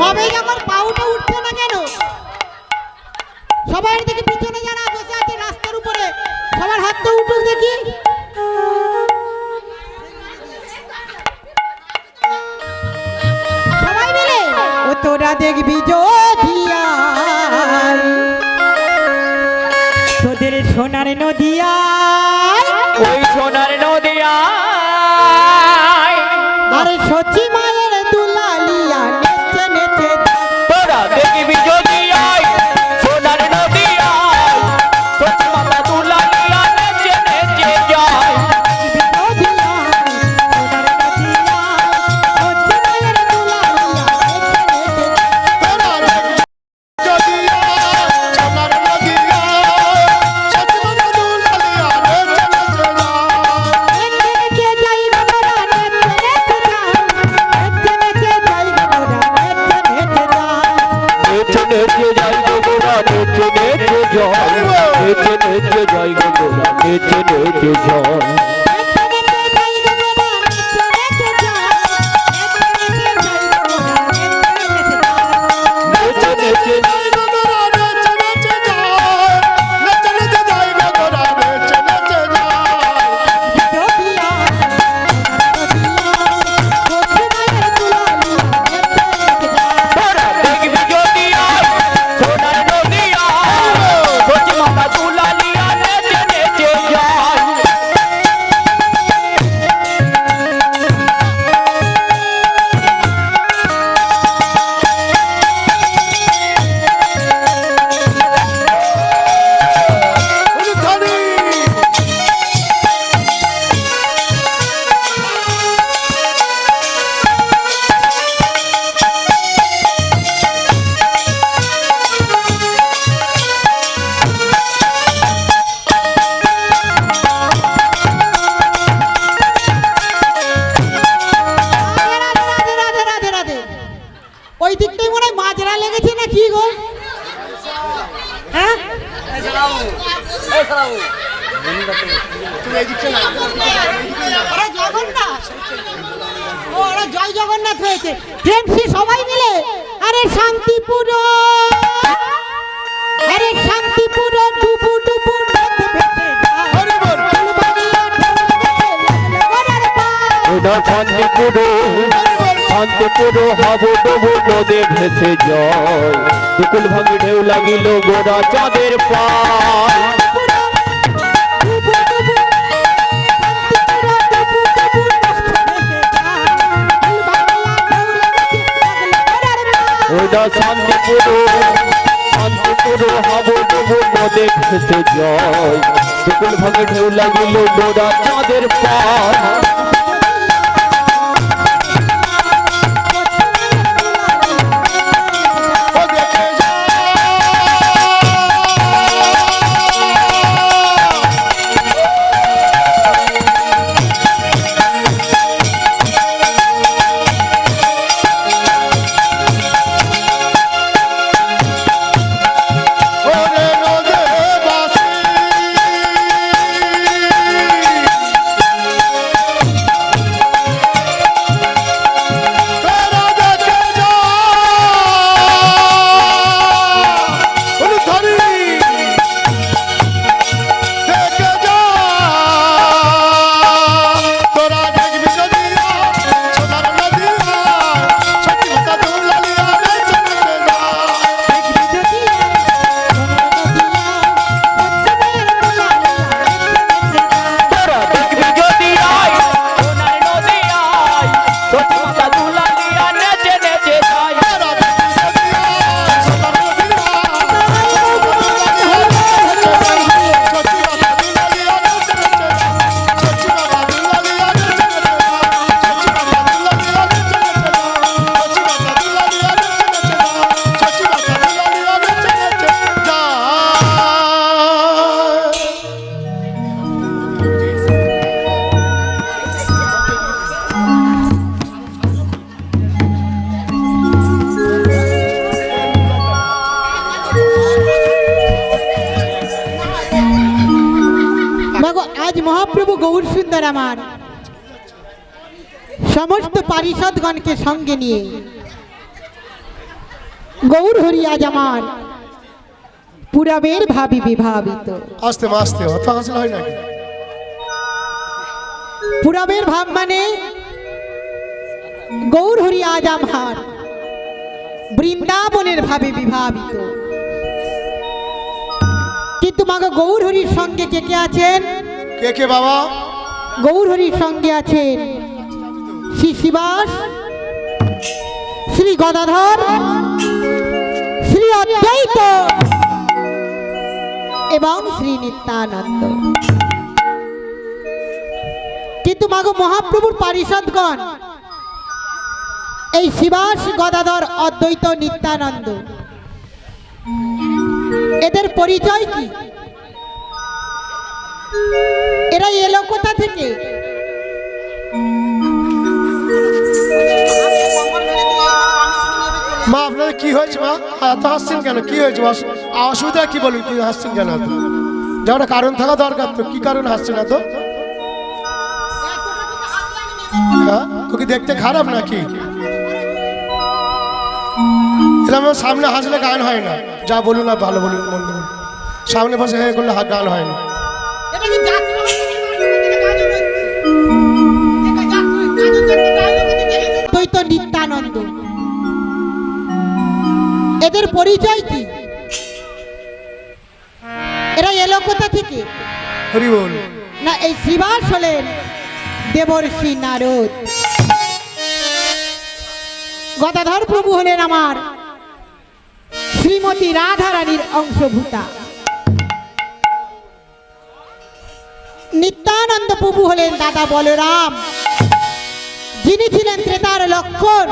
হবে আমার পাউটা উঠছে না কেন? সবাই দেখি পিছনে যারা বসে আছে রাস্তার উপরে, সবার হাতটা উঠুক দেখি। ও তোরা দেখবি যদিয়ায় যাই গো গোরা জগন্নাথ ওরা জয় জগন্নাথ হয়েছে সবাই মিলে আরে শান্তিপুর আরে শান্তিপুর ডুবু শান্তিপুর শান্তিপুর হাবু ডুবু নদে ভেসে যায় দুকুল ভাঙি ঢেউ লাগিল গোড়া চাঁদের পায় ওটা শান্তিপুর শান্তিপুর হাবু ডুবু নদে ভেসে যায় দুকুল ভাঙি ঢেউ লাগিল গোড়া চাঁদের পায় সুন্দর আমার। সমস্ত পারিষদগণকে সঙ্গে নিয়ে। গৌর হরি আজ আমার পুরবের ভাবি বিভাবিত। আসতে আসতে অত হাসলে হয় নাকি? পুরবের ভাব মানে গৌর হরি আজ আমার বৃন্দাবনের ভাবে বিভাবিত। কিন্তু মাগো গৌর হরির সঙ্গে কে কে আছেন? কে কে বাবা? গৌর হরির সঙ্গে আছেন শ্রী শিবাস, শ্রী গদাধর, শ্রী অদ্বৈত এবং শ্রী নিত্যানন্দ। কিন্তু মাগো মহাপ্রভুর পারিষদগণ, এই শিবাস, গদাধর, অদ্বৈত, নিত্যানন্দ, এদের পরিচয় কি? এরা এলো কোথা থেকে? মা আপনাদের কি হয়েছে মা? এত হাসছেন কেন? কি হয়েছে অসুবিধা কি বলুন কি হাসছেন কেন এত? কারণ থাকা দরকার তো কি কারণ এত? হ্যাঁ? দেখতে খারাপ নাকি? এরকম সামনে হাসলে গান হয় না। যা বলুন না ভালো বলুন মন্দ বলুন। সামনে বসে হয়ে করলে গান হয় না। এদের পরিচয় কি? এরা এলো কোথা থেকে? না এই শ্রীবাস হলেন দেবর্ষি নারদ। গদাধর প্রভু হলেন আমার শ্রীমতী রাধারানীর অংশভূতা। নিত্যানন্দ প্রভু হলেন দাদা বলরাম। যিনি ছিলেন ত্রেতার লক্ষণ।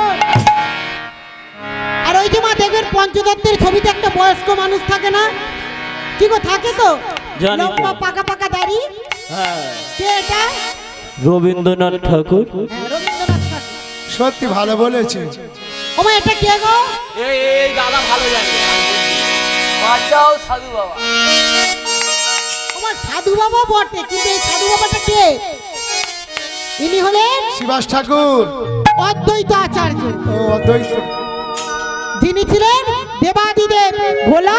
ওই দেখবেন পঞ্চদত্তের ছবিতে একটা বয়স্ক মানুষ থাকে না? কি গো থাকে তো। লম্বা পাকা পাকা দাড়ি? হ্যাঁ। কে এটা? রবীন্দ্রনাথ ঠাকুর। হ্যাঁ, রবীন্দ্রনাথ ঠাকুর। সত্যি ভালো বলেছে। ওমা এটা কে গো? এই এই দাদা ভালো জানে। বাচ্চাও সাধু বাবা। ওমা সাধু বাবা বটে কিন্তু এই সাধু বাবাটা কে? ইনি হলেন শিবাস ঠাকুর। অদ্বৈত আচার্য। ও অদ্বৈত। যিনি ছিলেন দেবাদিদেব ভোলা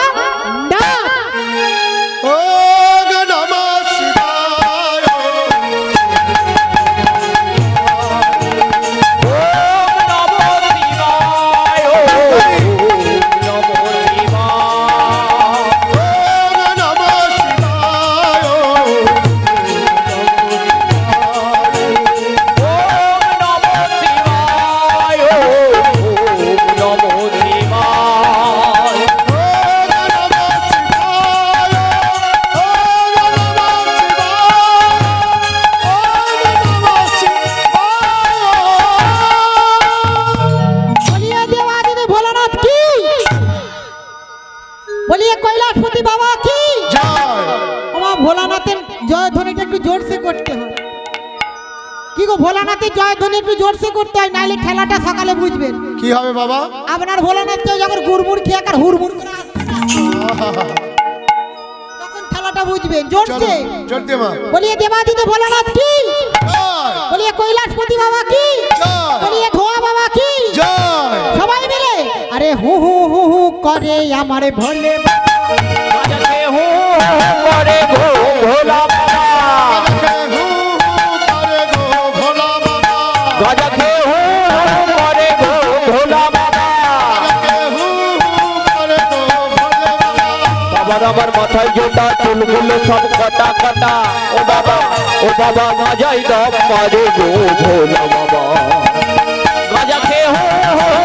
ভোলানাথের জয় ধ্বনি একটু জোরসে করতে হয় নাইলে খেলাটা সকালে বুঝবেন। কি হবে বাবা? আপনার ভোলানাথ তো যখন গুড়মুড় খেয়ে আর হুড়মুড় করে তখন খেলাটা বুঝবেন জোরসে। জোর দে মা বলিয়ে দেবাদিতে ভোলানাথ কি? বলিয়ে কৈলাসপতি বাবা কি? বলিয়ে ধোয়া বাবা কি? সবাই মিলে আরে হু হু হু হু করে আমারে ভোলে বাবা। করে ভোলা আমার মাথায় জোটা, চুলগুলো সব কাটা কাটা। ও বাবা ও বাবা গাজাই দম মারে গো ভোলা বাবা গাজাকে হো হো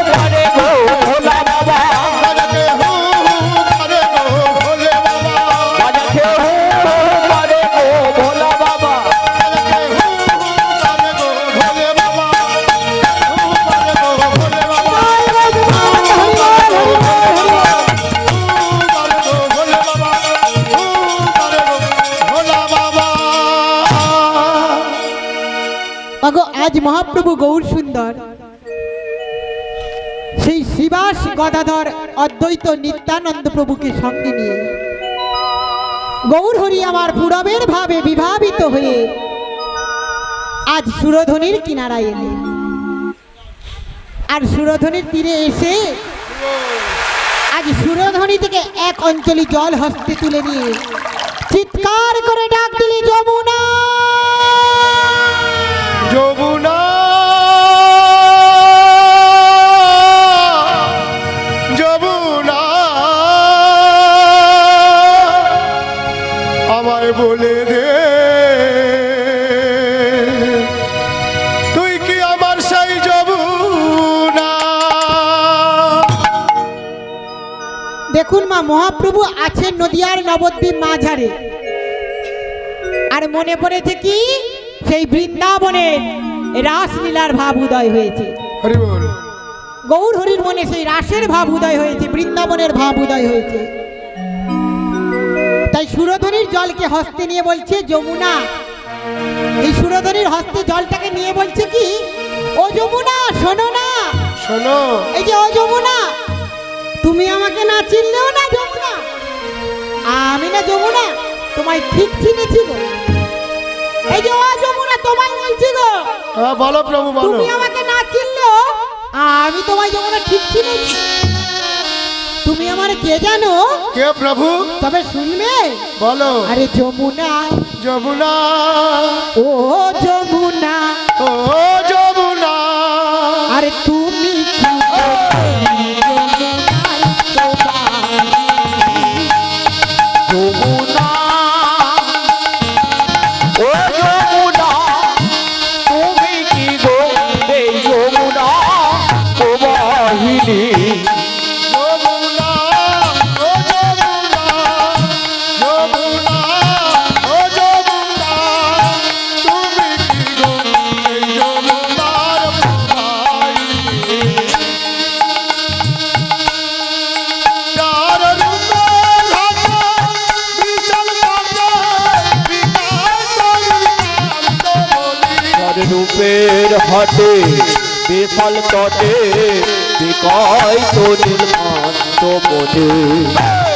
গৌর সুন্দর। সেই শিবাস গদাধর অদ্বৈত নিত্যানন্দ প্রভুকে সঙ্গে নিয়ে গৌর হরি আমার পুরবের ভাবে বিভাবিত হয়ে আজ সুরধ্বনির কিনারায় এলেন আর সুরধ্বনির তীরে এসে আজ সুরধ্বনি থেকে এক অঞ্চলি জল হস্তে তুলে নিয়ে চিৎকার করে ডাক দিলি যমুনা। দেখুন মা মহাপ্রভু আছেন নদিয়ার নবদ্বীপ মাঝারে। আর মনে পড়েছে কি? সেই বৃন্দাবনের রাসলীলার ভাব উদয় হয়েছে। হরি গৌর হরির মনে সেই রাসের ভাব উদয় হয়েছে বৃন্দাবনের ভাব উদয় হয়েছে। তাই সুরধনির জলকে হস্তে নিয়ে বলছে যমুনা। এই সুরধনির হস্তে জলটাকে নিয়ে বলছে কি? ও যমুনা শোনো না। শোনো। এই যে ও যমুনা তুমি আমাকে না চিনলেও না যমুনা। আমি না যমুনা তোমায় ঠিক চিনেছি গো। এই যে ও যমুনা তোমায় বলছি গো। হ্যাঁ বলো প্রভু বলো। তুমি আমাকে না চিনলেও আমি তোমায় যমুনা ঠিক চিনেছি। তুমি আমার কে জানো? কে প্রভু? তবে শুনবে বলো। আরে যমুনা। যমুনা। ও যমুনা। ও রূপের হাটে বিশাল তটে বিকয় তো নীলকান্ত মনে।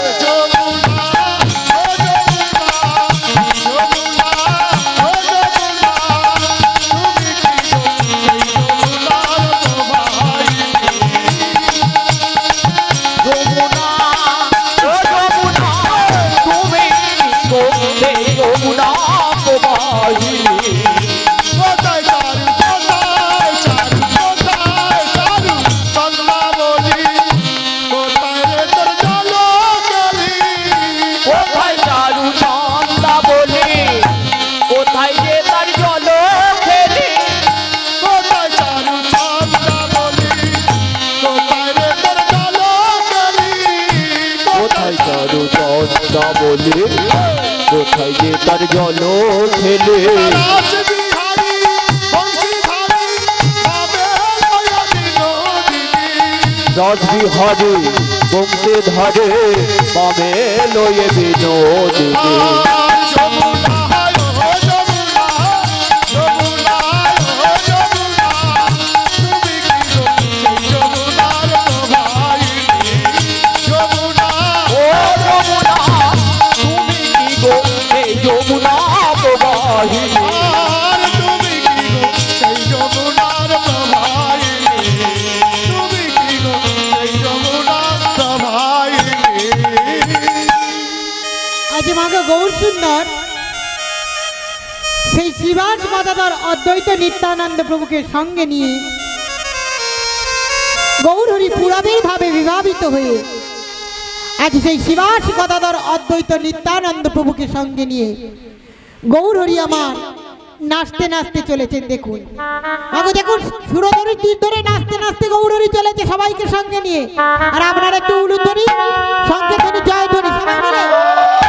বলি কোথায় যে তার জল খেলে রস বিহারে বংশে ধরে বামে লয়ে বিনোদিনী। শিবাস অদ্বৈত নিত্যানন্দ প্রভুকে সঙ্গে নিয়ে গৌর হরি পুরাবের ভাবে বিভাবিত হয়ে আজ সেই শিবাস গদাধর অদ্বৈত নিত্যানন্দ প্রভুকে সঙ্গে নিয়ে গৌর হরি আমার নাচতে নাচতে চলেছেন দেখুন। মাগো দেখুন, সুরধরি তীর ধরে নাচতে নাচতে গৌরহরি চলেছে সবাইকে সঙ্গে নিয়ে। আর আপনারা একটু উলুধ্বনি ধরি জয় ধ্বনি সবাই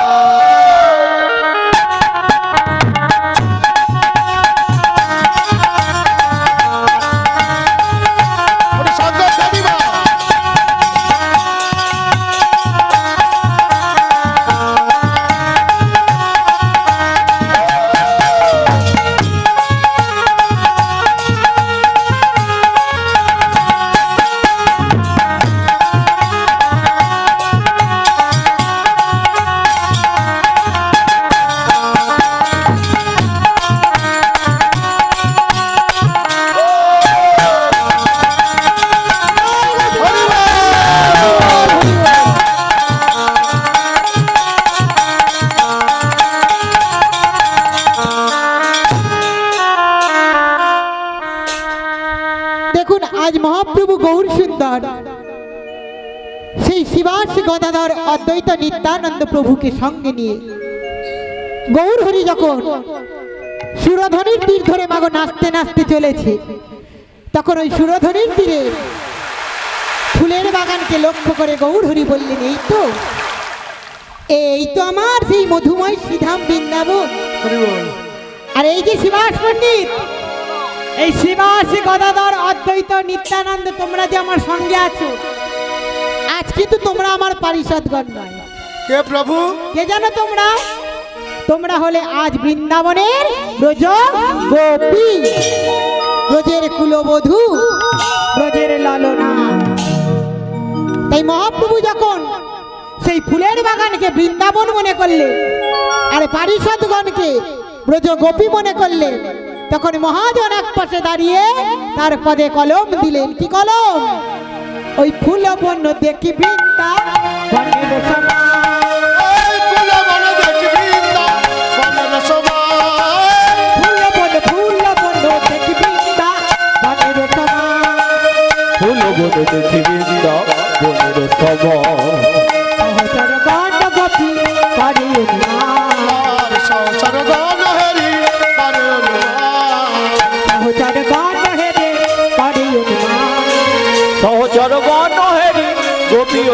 দেখুন আজ মহাপ্রভু গৌর সুন্দর। সেই শিবাস গদাধর অদ্বৈত নিত্যানন্দ প্রভুকে সঙ্গে নিয়ে গৌর হরি যখন সুরধ্বনির তীর ধরে মাগো নাচতে নাচতে চলেছে তখন ওই সুরধ্বনির তীরে ফুলের বাগানকে লক্ষ্য করে গৌর হরি বললেন এই তো এই তো আমার সেই মধুময় শ্রীধাম বৃন্দাবন। আর এই যে শিবাস পণ্ডিত এই শিবাস গদাধর অদ্বৈত নিত্যানন্দ তোমরা যে আমার সঙ্গে আছো আজ কিন্তু তোমরা আমার পারিষদগণ নয়। কে প্রভু? কে জানো তোমরা? তোমরা হলে আজ বৃন্দাবনের ব্রজ গোপী। ব্রজের কুলবধূ ব্রজের লালনা। তাই মহাপ্রভু যখন সেই ফুলের বাগানকে বৃন্দাবন মনে করলেন আর পারিষদগণকে ব্রজ গোপী মনে করলেন তখন মহাজন এক পাশে দাঁড়িয়ে তার পদে কলম দিলেন। কি কলম? ওই ফুল বন্য দেখি বৃন্দা দেখি বৃন্দা বনের সবাই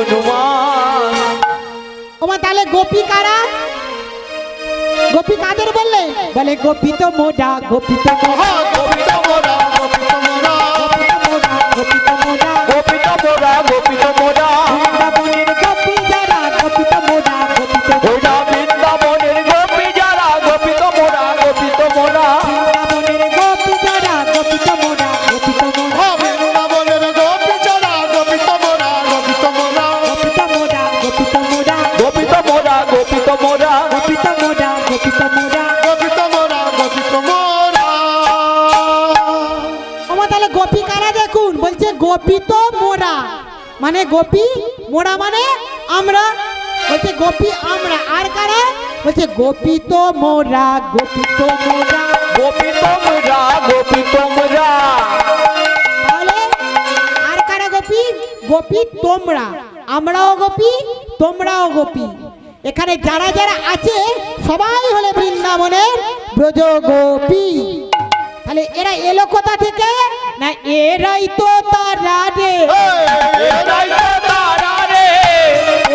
গোপী ওমা তাহলে গোপী কারা? গোপী কাদের বললে? বলে গোপী তো মোডা গোপী তো মোডা গোপিত বলছে গোপী তো মোরা। মানে গোপী মোরা মানে আমরা। বলছে গোপী আমরা। আর কারা? বলছে গোপিত মোরা গোপী তো মোরা। গোপী তোমরা গোপী তোমরা তাহলে আর কারা গোপী? গোপী তোমরা। আমরাও গোপী তোমরাও গোপী। এখানে যারা যারা আছে সবাই হলে বৃন্দাবনের ব্রজ গোপী। তাহলে এরা এলো কোথা থেকে? না এরাই তো তারা রে। এরাই তো তারা রে।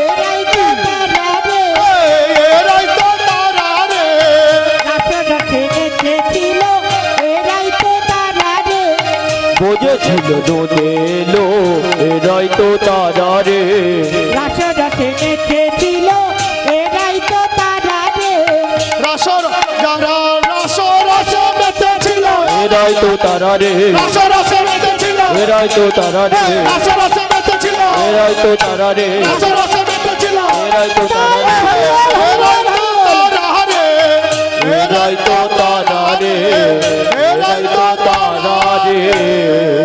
এরাই তো তারা রে। এরাই তো তারা রে। রাসরাসে এসেছিল এরাই তো তারা রে। বোঝেছিল দোদেলো এরাই তো তারা রে। রাসরাসে এরাই তো তারা রে এরাই তো তারা রে এরাই তো তারা রে এরাই তো তারা রে এরাই তো তারা রে এরাই তো তারা রে